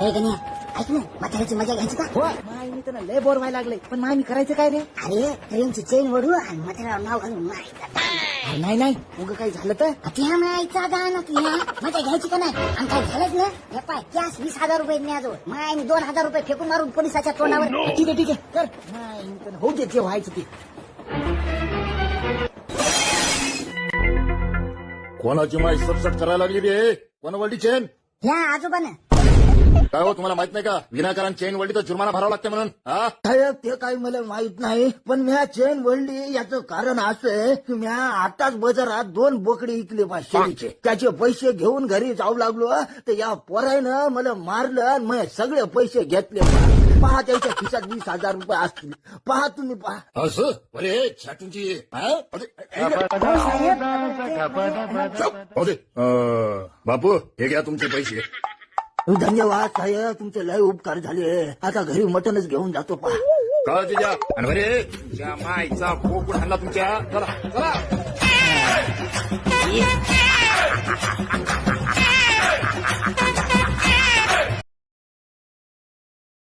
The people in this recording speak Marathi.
हे गण्या ऐक ना म्हाताऱ्याची मजा घ्यायची का? हो माय मी तर लय बोर व्हायला लागले पण माय मी करायचं काय रे? अरे ट्रेनची चेन वडू आणि म्हाताऱ्यावर नाव घालून अरे नाही नाही. उगं काही झालं तर? त्या मायचा गाणं तुला मजा घ्यायची का नाही? आणि काय झालंच ना? हे पाय कॅश वीस हजार रुपये न्याजो माय मी दोन हजार रुपये फेकून मारून पोलिसाच्या तोंडावर ठीक आहे ठीक आहे. कर. माय मी तर होऊ दे जे व्हायचं ते. कोणाची माय सबसट करायला लागली रे? कोण वळली चेन? ह्या आजोबानं. काय हो तुम्हाला माहीत नाही का? विनाकारण चेन वळली तर जुर्माना भरावा लागते म्हणून हा? साहेब ते काही मला माहीत नाही पण म्या चेन वळली याचं कारण असं आहे की म्या आताच बाजारात दोन बोकडे इकले शेळीचे. त्याचे पैसे घेऊन घरी जाऊ लागलो तर या पोरायनं मला मारलं आणि मग सगळे पैसे घेतले. पहा. त्याच्या खिशात वीस हजार रुपये असतील. पहा तुम्ही पहा. असं? अरे छाटूंची हा? अरे, अरे, अं, बापू हे घ्या तुमचे पैसे. धन्यवाद साहेब तुमचे लय उपकार झाले. आता घरी मटनच घेऊन जातो पहा. काळजी द्या आणि मायचा आणला तुमच्या चला चला.